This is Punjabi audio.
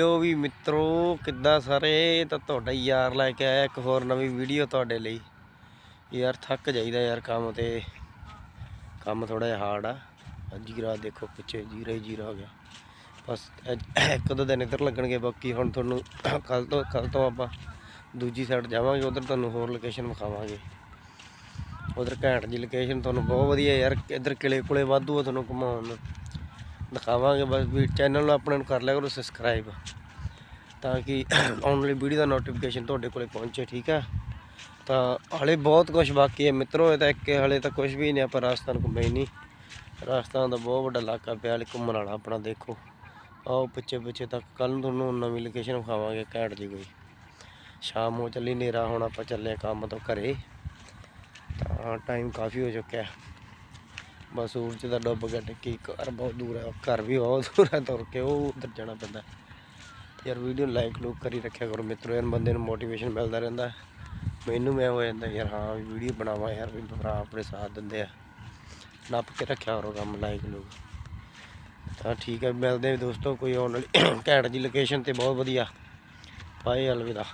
ਲੋ ਵੀ ਮਿੱਤਰੋ, ਕਿੱਦਾਂ ਸਾਰੇ? ਤਾਂ ਤੁਹਾਡਾ ਯਾਰ ਲੈ ਕੇ ਆਇਆ ਇੱਕ ਹੋਰ ਨਵੀਂ ਵੀਡੀਓ ਤੁਹਾਡੇ ਲਈ। ਯਾਰ ਥੱਕ ਜਾਈਦਾ ਯਾਰ ਕੰਮ ਤੇ। ਕੰਮ ਥੋੜਾ ਜਿਹਾ ਹਾਰਡ ਆ। ਅੱਜ ਜੀਰਾ ਦੇਖੋ ਪਿੱਛੇ ਜੀਰਾ ਹੀ ਜੀਰਾ ਹੋ ਗਿਆ। ਬਸ ਇੱਕ ਦੋ ਦਿਨ ਇੱਧਰ ਲੱਗਣਗੇ, ਬਾਕੀ ਹੁਣ ਤੁਹਾਨੂੰ ਕੱਲ ਤੋਂ ਕੱਲ ਤੋਂ ਆਪਾਂ ਦੂਜੀ ਸਾਈਡ ਜਾਵਾਂਗੇ, ਉਧਰ ਤੁਹਾਨੂੰ ਹੋਰ ਲੋਕੇਸ਼ਨ ਵਿਖਾਵਾਂਗੇ। ਉਧਰ ਘੈਂਟ ਜੀ ਲੋਕੇਸ਼ਨ ਤੁਹਾਨੂੰ ਬਹੁਤ ਵਧੀਆ ਯਾਰ, ਇੱਧਰ ਕਿਲੇ ਕੁਲੇ ਵਾਧੂ ਆ ਤੁਹਾਨੂੰ ਘੁਮਾਉਣ ਨੂੰ। ਦਿਖਾਵਾਂਗੇ, ਬਸ ਵੀ ਚੈਨਲ ਨੂੰ ਆਪਣੇ ਨੂੰ ਕਰ ਲਿਆ ਕਰੋ ਸਬਸਕ੍ਰਾਈਬ ਤਾਂ ਕਿ ਆਉਣ ਵਾਲੀ ਵੀਡੀਓ ਦਾ ਨੋਟੀਫਿਕੇਸ਼ਨ ਤੁਹਾਡੇ ਕੋਲੇ ਪਹੁੰਚੇ, ਠੀਕ ਆ? ਤਾਂ ਹਲੇ ਬਹੁਤ ਕੁਝ ਬਾਕੀ ਹੈ ਮਿੱਤਰੋ, ਇਹ ਤਾਂ ਇੱਕ ਹਲੇ ਤਾਂ ਕੁਝ ਵੀ ਨਹੀਂ, ਆਪਾਂ ਰਾਜਸਥਾਨ ਘੁੰਮੇ ਹੀ ਨਹੀਂ। ਰਾਜਸਥਾਨ ਦਾ ਬਹੁਤ ਵੱਡਾ ਇਲਾਕਾ ਪਿਆ, ਹਲੇ ਘੁੰਮਣ ਵਾਲਾ ਆਪਣਾ ਦੇਖੋ। ਆਓ ਪਿੱਛੇ ਪਿੱਛੇ ਤੱਕ ਕੱਲ ਨੂੰ ਤੁਹਾਨੂੰ ਨਵੀਂ ਲੋਕੇਸ਼ਨ ਵਿਖਾਵਾਂਗੇ, ਘੈਂਟ ਜੀ ਕੋਈ। ਸ਼ਾਮ ਹੋ ਚੱਲੀ, ਹਨੇਰਾ ਹੁਣ, ਆਪਾਂ ਚੱਲੇ ਹਾਂ ਕੰਮ ਤੋਂ ਘਰੇ। ਤਾਂ ਟਾਈਮ ਕਾਫੀ ਹੋ ਚੁੱਕਿਆ। ਬਸ ਸੂਰਜ ਦਾ ਡੁੱਬ ਗਿਆ ਟਿੱਕੀ ਘਰ ਬਹੁਤ ਦੂਰ ਹੈ ਘਰ ਵੀ ਬਹੁਤ ਦੂਰ ਹੈ ਤੁਰ ਕੇ ਉਹ ਉੱਧਰ ਜਾਣਾ ਪੈਂਦਾ। ਯਾਰ ਵੀਡੀਓ ਲਾਈਕ ਲੂਕ ਕਰੀ ਰੱਖਿਆ ਕਰੋ ਮਿੱਤਰੋ, ਯਾਰ ਬੰਦੇ ਨੂੰ ਮੋਟੀਵੇਸ਼ਨ ਮਿਲਦਾ ਰਹਿੰਦਾ। ਮੈਨੂੰ ਮੈਂ ਹੋ ਜਾਂਦਾ ਯਾਰ, ਹਾਂ ਵੀਡੀਓ ਬਣਾਵਾਂ ਯਾਰ, ਵੀ ਭਰਾ ਆਪਣੇ ਸਾਥ ਦਿੰਦੇ ਆ। ਨੱਪ ਕੇ ਰੱਖਿਆ ਕਰੋ ਕੰਮ ਲਾਈਕ ਲੂਕ। ਤਾਂ ਠੀਕ ਹੈ ਮਿਲਦੇ ਹਾਂ ਦੋਸਤੋ, ਕੋਈ ਆਉਣ ਵਾਲੀ ਘੈਂਟ ਜੀ ਲੋਕੇਸ਼ਨ ਤੇ, ਬਹੁਤ ਵਧੀਆ। ਬਾਏ, ਅਲਵਿਦਾ।